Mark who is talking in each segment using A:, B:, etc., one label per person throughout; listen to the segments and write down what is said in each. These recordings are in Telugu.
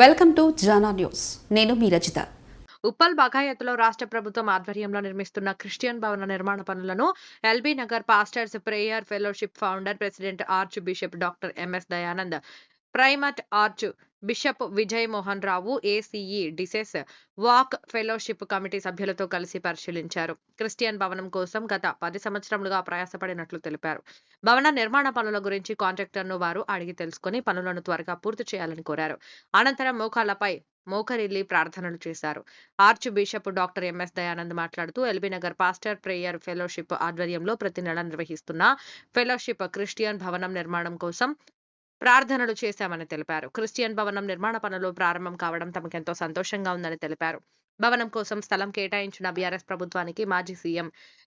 A: Welcome to Jana news. నేను మీ రచిత.
B: ఉప్పల్ బగాయత్లో రాష్ట్ర ప్రభుత్వం ఆధ్వర్యంలో నిర్మిస్తున్న క్రిస్టియన్ భవన నిర్మాణ పనులను LB Nagar pastors prayer fellowship founder president archbishop doctor MS Dayanand primate archbishop Vijay Mohan Rao ACE డిసెస్ వాక్ ఫెలోషిప్ కమిటీ సభ్యులతో కలిసి పరిశీలించారు. క్రిస్టియన్ భవనం కోసం గత పది సంవత్సరములుగా ప్రయాసపడినట్లు తెలిపారు. భవన నిర్మాణ పనుల గురించి కాంట్రాక్టర్ను వారు అడిగి తెలుసుకుని పనులను త్వరగా పూర్తి చేయాలని కోరారు. అనంతరం మోకాళ్ళపై మోకరిల్లి ప్రార్థనలు చేశారు. Archbishop doctor MS Dayanand మాట్లాడుతూ LB Nagar pastor prayer fellowship ఆధ్వర్యంలో ప్రతి నెల నిర్వహిస్తున్న ఫెలోషిప్ క్రిస్టియన్ భవనం నిర్మాణం కోసం ప్రార్థనలు చేశామని తెలిపారు. క్రిస్టియన్ భవనం నిర్మాణ పనులు ప్రారంభం కావడం తమకెంతో సంతోషంగా ఉందని తెలిపారు. భవనం కోసం స్థలం కేటాయించిన బీఆర్ఎస్ ప్రభుత్వానికి మాజీ సీఎం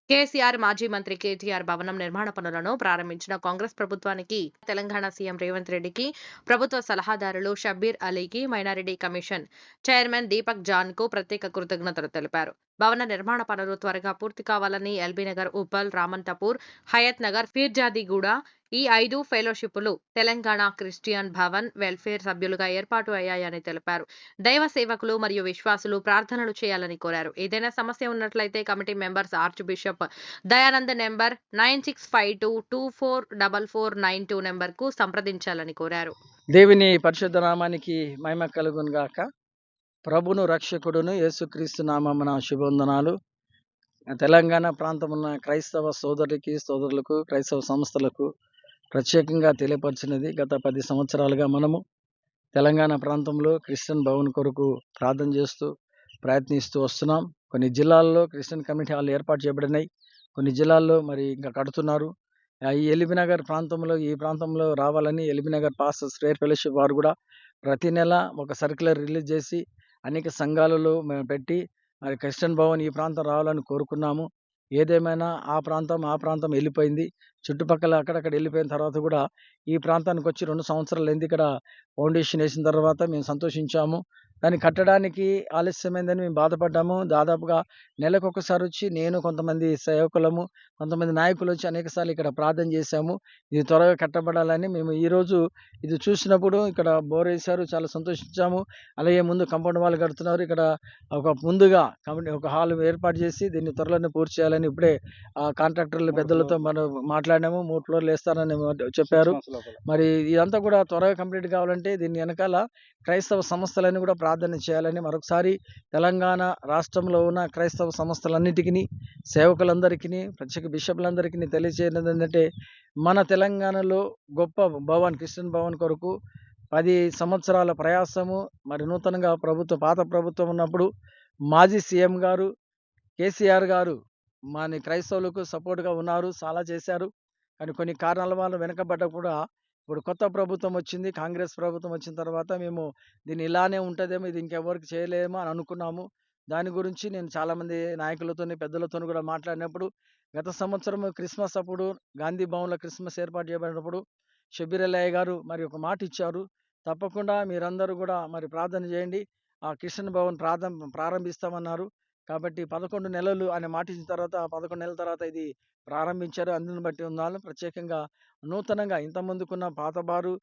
B: కేసీఆర్ మాజీ మంత్రి కేటీఆర్ భవనం నిర్మాణ పనులను ప్రారంభించిన కాంగ్రెస్ ప్రభుత్వానికి తెలంగాణ సీఎం రేవంత్ రెడ్డికి ప్రభుత్వ సలహాదారులు షబ్బీర్ అలీకి మైనారిటీ కమిషన్ చైర్మన్ దీపక్ జాన్కు ప్రత్యేక కృతజ్ఞతలు తెలిపారు. భవన నిర్మాణ పనులు త్వరగా పూర్తి కావాలని ఎల్బీ నగర్ ఉప్పల్ రామంతపూర్ హయత్ నగర్ ఫీర్జాదిగూడ ఈ ఐదు ఫెలోషిప్లు తెలంగాణ క్రిస్టియన్ భవన్ వెల్ఫేర్ సభ్యులుగా ఏర్పాటు అయ్యాయని తెలిపారు. దైవ సేవకులు మరియు విశ్వాసులు ప్రార్థనలు చేయాలని కోరారు. ఏదైనా సమస్య ఉన్నట్లయితే committee members archbishop Dayanand number nine six five two two four double four nine two నెంబర్కు సంప్రదించాలని కోరారు.
C: దేవిని పరిశుద్ధ నామానికి మహిమ కలుగునుగాక. ప్రభును రక్షకుడును యేసుక్రీస్తు నామమున శుభవందనాలు. తెలంగాణ ప్రాంతం ఉన్న క్రైస్తవ సోదరికి సోదరులకు క్రైస్తవ సంస్థలకు ప్రత్యేకంగా తెలియపరిచినది గత పది సంవత్సరాలుగా మనము తెలంగాణ ప్రాంతంలో క్రిస్టియన్ భవన్ కొరకు ప్రార్థన చేస్తూ ప్రయత్నిస్తూ వస్తున్నాం. కొన్ని జిల్లాల్లో క్రిస్టియన్ కమిటీ హాల్ ఏర్పాటు చేయబడినాయి. కొన్ని జిల్లాల్లో మరి ఇంకా కడుతున్నారు. ఈ ఎలిబినగర్ ప్రాంతంలో ఈ ప్రాంతంలో రావాలని ఎలిబినగర్ పాస్టర్స్ ప్రేయర్ ఫెలోషిప్ వారు కూడా ప్రతి నెల ఒక సర్క్యులర్ రిలీజ్ చేసి అనేక సంఘాలలో మేము పెట్టి మరి క్రిస్టియన్ భవన్ ఈ ప్రాంతం రావాలని కోరుకున్నాము. ఏదేమైనా ఆ ప్రాంతం ఆ ప్రాంతం వెళ్ళిపోయింది. చుట్టుపక్కల అక్కడక్కడ వెళ్ళిపోయిన తర్వాత కూడా ఈ ప్రాంతానికి వచ్చి రెండు సంవత్సరాలు అయింది ఇక్కడ ఫౌండేషన్ వేసిన తర్వాత మేము సంతోషించాము. దాన్ని కట్టడానికి ఆలస్యమైందని మేము బాధపడ్డాము. దాదాపుగా నెలకు ఒకసారి వచ్చి నేను కొంతమంది సేవకులము కొంతమంది నాయకులు వచ్చి అనేకసార్లు ఇక్కడ ప్రార్థన చేశాము. ఇది త్వరగా కట్టబడాలని మేము ఈరోజు ఇది చూసినప్పుడు ఇక్కడ బోర్ వేశారు చాలా సంతోషించాము. అలాగే ముందు కంపౌండ్ వాళ్ళు కడుతున్నారు. ఇక్కడ ఒక ముందుగా కమిటీ ఒక హాల్ ఏర్పాటు చేసి దీన్ని త్వరలోనే పూర్తి చేయాలని ఇప్పుడే ఆ కాంట్రాక్టర్ల పెద్దలతో మనం మాట్లాడినాము. మూడు ఫ్లోర్లు వేస్తారని చెప్పారు. మరి ఇదంతా కూడా త్వరగా కంప్లీట్ కావాలంటే దీని వెనకాల క్రైస్తవ సంస్థలన్నీ కూడా ప్రార్థన చేయాలని మరొకసారి తెలంగాణ రాష్ట్రంలో ఉన్న క్రైస్తవ సంస్థలన్నిటికీ సేవకులందరికీ ప్రత్యేక బిషప్లందరికీ తెలియజేయడం ఏంటంటే మన తెలంగాణలో గొప్ప భవన్ క్రిస్టియన్ భవన్ కొరకు పది సంవత్సరాల ప్రయాసము మరి నూతనంగా ప్రభుత్వం పాత ప్రభుత్వం ఉన్నప్పుడు మాజీ సీఎం గారు కేసీఆర్ గారు మన క్రైస్తవులకు సపోర్ట్గా ఉన్నారు చాలా చేశారు. కానీ కొన్ని కారణాల వల్ల వెనకబడ్డ కూడా ఇప్పుడు కొత్త ప్రభుత్వం వచ్చింది కాంగ్రెస్ ప్రభుత్వం వచ్చిన తర్వాత మేము దీన్ని ఇలానే ఉంటుందేమో ఇది ఇంకెవరికి చేయలేమో అని అనుకున్నాము. దాని గురించి నేను చాలామంది నాయకులతో పెద్దలతో కూడా మాట్లాడినప్పుడు గత సంవత్సరం క్రిస్మస్ అప్పుడు గాంధీ భవన్లో క్రిస్మస్ ఏర్పాటు చేయబడినప్పుడు షబీర్ అల్లయ్య గారు మరి ఒక మాట ఇచ్చారు. తప్పకుండా మీరందరూ కూడా మరి ప్రార్థన చేయండి. ఆ కిషన్ భవన్ ప్రార్థ ప్రారంభిస్తామన్నారు. కాబట్టి పదకొండు నెలలు ఆయన మాట ఇచ్చిన తర్వాత పదకొండు నెలల తర్వాత ఇది ప్రారంభించారు. అందుని బట్టి ఉన్నాను. ప్రత్యేకంగా నూతనంగా ఇంతకుముందుకున్న పాతబారు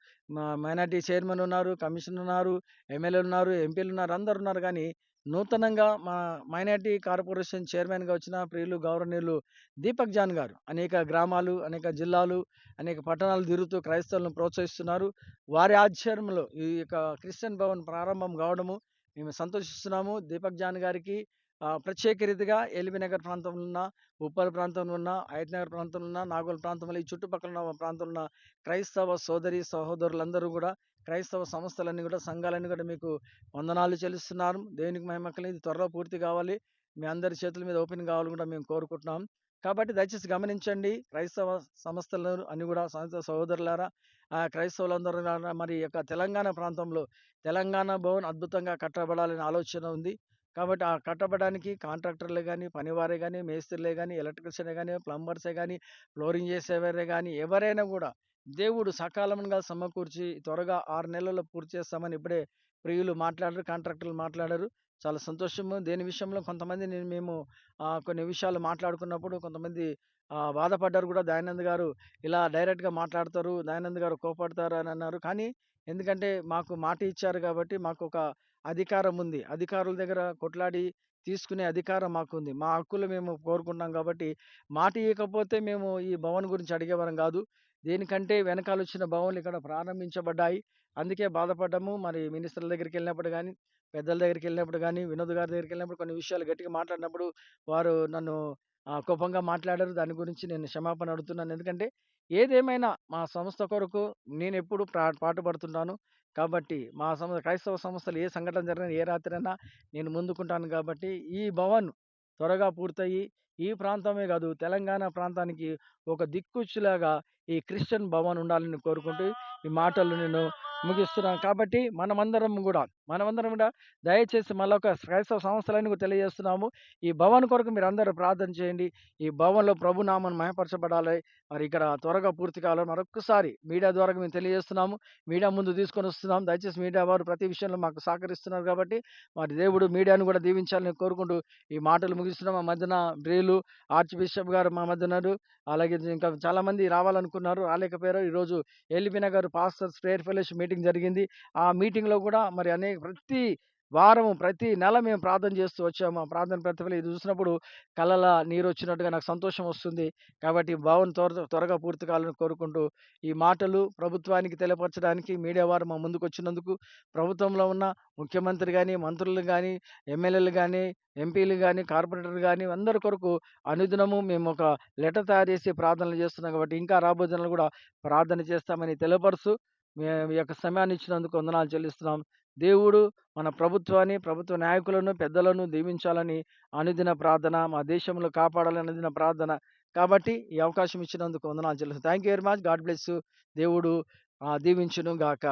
C: మైనార్టీ చైర్మన్ ఉన్నారు కమిషన్ ఉన్నారు ఎమ్మెల్యేలు ఉన్నారు ఎంపీలు ఉన్నారు అందరు ఉన్నారు. కానీ నూతనంగా మా మైనార్టీ కార్పొరేషన్ చైర్మన్గా వచ్చిన ప్రియులు గౌరవనీయులు దీపక్ జాన్ గారు అనేక గ్రామాలు అనేక జిల్లాలు అనేక పట్టణాలు తిరుగుతూ క్రైస్తవులను ప్రోత్సహిస్తున్నారు. వారి ఆధ్వర్యంలో ఈ యొక్క క్రిస్టియన్ భవన్ ప్రారంభం కావడము మేము సంతోషిస్తున్నాము. దీపక్ జాన్ గారికి ప్రత్యేక రీతిగా ఎల్బీనగర్ ప్రాంతంలో ఉన్న ఉప్పల్ ప్రాంతంలో ఉన్న అయత్నగర్ ప్రాంతంలో ఉన్న నాగోల్ ప్రాంతంలో ఈ చుట్టుపక్కల ఉన్న ప్రాంతంలో ఉన్న క్రైస్తవ సోదరి సహోదరులందరూ కూడా క్రైస్తవ సంస్థలన్నీ కూడా సంఘాలన్నీ కూడా మీకు వందనాలు చెల్లిస్తున్నారు దేవునికి మహిమక్కలు ఇది త్వరలో పూర్తి కావాలి. మీ అందరి చేతుల మీద ఓపెన్ కావాలని కూడా మేము కోరుకుంటున్నాం. కాబట్టి దయచేసి గమనించండి. క్రైస్తవ సంస్థలు అని కూడా సంస్థ సహోదరులారా క్రైస్తవులందరూ మరి యొక్క తెలంగాణ ప్రాంతంలో తెలంగాణ భవన్ అద్భుతంగా కట్టబడాలనే ఆలోచన ఉంది. కాబట్టి ఆ కట్టబడడానికి కాంట్రాక్టర్లే కానీ పనివారే కానీ మేస్త్రులే కానీ ఎలక్ట్రిషియనే కానీ ప్లంబర్సే కానీ ఫ్లోరింగ్ చేసేవారే కానీ ఎవరైనా కూడా దేవుడు సకాలంగా సమకూర్చి త్వరగా ఆరు నెలల్లో పూర్తి చేస్తామని ఇప్పుడే ప్రియులు మాట్లాడారు కాంట్రాక్టర్లు మాట్లాడారు. చాలా సంతోషము. దేని విషయంలో కొంతమంది నేను మేము కొన్ని విషయాలు మాట్లాడుకున్నప్పుడు కొంతమంది బాధపడ్డారు కూడా దయానంద్ గారు ఇలా డైరెక్ట్‌గా మాట్లాడతారు. దయానంద్ గారు కోపడతారు అని అన్నారు. కానీ ఎందుకంటే మాకు మాట ఇచ్చారు కాబట్టి మాకొక అధికారం ఉంది. అధికారుల దగ్గర కొట్లాడి తీసుకునే అధికారం మాకుంది. మా హక్కులు మేము కోరుకుంటాం కాబట్టి మాట ఇవ్వకపోతే మేము ఈ భవన్ గురించి అడిగేవారం కాదు దేనికంటే వెనకాలొచ్చిన భవన్లు ఇక్కడ ప్రారంభించబడ్డాయి. అందుకే బాధపడ్డాము. మరి మినిస్టర్ల దగ్గరికి వెళ్ళినప్పుడు కానీ పెద్దల దగ్గరికి వెళ్ళినప్పుడు కానీ వినోద్ గారి దగ్గరికి వెళ్ళినప్పుడు కొన్ని విషయాలు గట్టిగా మాట్లాడినప్పుడు వారు నన్ను కోపంగా మాట్లాడారు. దాని గురించి నేను క్షమాపణ అడుగుతున్నాను. ఎందుకంటే ఏదేమైనా మా సంస్థ కొరకు నేను ఎప్పుడు పాటుపడుతున్నాను కాబట్టి మా సంస్థ క్రైస్తవ సంస్థలు ఏ సంఘటన జరిగినా, ఏ రాత్రైనా నేను ముందుకుంటాను కాబట్టి ఈ భవన్ త్వరగా పూర్తయ్యి ఈ ప్రాంతమే కాదు తెలంగాణ ప్రాంతానికి ఒక దిక్కుచ్చులాగా ఈ క్రిస్టియన్ భవన్ ఉండాలని కోరుకుంటూ ఈ మాటలు నేను ముగిస్తున్నాం కాబట్టి మనమందరం కూడా మనమందరం కూడా దయచేసి మళ్ళొక క్రైస్తవ సంస్థలని కూడా తెలియజేస్తున్నాము. ఈ భవన్ కొరకు మీరు అందరూ ప్రార్థన చేయండి. ఈ భవన్‌లో ప్రభు నామం మరి ఇక్కడ త్వరగా పూర్తి కావాలని మరొకసారి మీడియా ద్వారా మేము తెలియజేస్తున్నాము. మీడియా ముందు తీసుకొని వస్తున్నాం దయచేసి మీడియా వారు ప్రతి విషయంలో మాకు సహకరిస్తున్నారు కాబట్టి మరి దేవుడు మీడియాను కూడా దీవించాలని కోరుకుంటూ ఈ మాటలు ముగిస్తున్నాం. మా మధ్యన బ్రేలు ఆర్చ్ బిషప్ గారు మా మధ్యనారు అలాగే ఇంకా చాలామంది రావాలనుకున్నారు. రాలేకపోయారు. ఈరోజు LB Nagar pastors prayer fellowship meeting జరిగింది. ఆ మీటింగ్‌లో కూడా మరి అనేక ప్రతి వారము, ప్రతి నెల మేము ప్రార్థన చేస్తూ వచ్చాము. ఆ ప్రార్థన ప్రతిఫలం ఇది చూసినప్పుడు కళ్ళల నీరొచ్చినట్టుగా నాకు సంతోషం వస్తుంది. కాబట్టి భావన భవన్ త్వర త్వరగా పూర్తి కావాలని కోరుకుంటూ ఈ మాటలు ప్రభుత్వానికి తెలియపరచడానికి మీడియా వారు మా ముందుకొచ్చినందుకు ప్రభుత్వంలో ఉన్న ముఖ్యమంత్రి కానీ మంత్రులు కానీ ఎమ్మెల్యేలు కానీ ఎంపీలు కానీ కార్పొరేటర్లు కానీ అందరి కొరకు అనుదినము మేము ఒక లెటర్ తయారు చేసి ప్రార్థనలు చేస్తున్నాం కాబట్టి ఇంకా రాబోయే కూడా ప్రార్థన చేస్తామని తెలియపరుస్తూ మేము ఈ యొక్క సమయాన్ని ఇచ్చినందుకు వందనాలు చెల్లిస్తున్నాం. దేవుడు మన ప్రభుత్వాన్ని, ప్రభుత్వ నాయకులను, పెద్దలను దీవించాలని అనుదిన ప్రార్థన. మా దేశంలో కాపాడాలని అనుదిన ప్రార్థన. కాబట్టి ఈ అవకాశం ఇచ్చినందుకు వందనాలు చెల్లిస్తున్నాం. Thank you very much. God bless దేవుడు దీవించును గాక.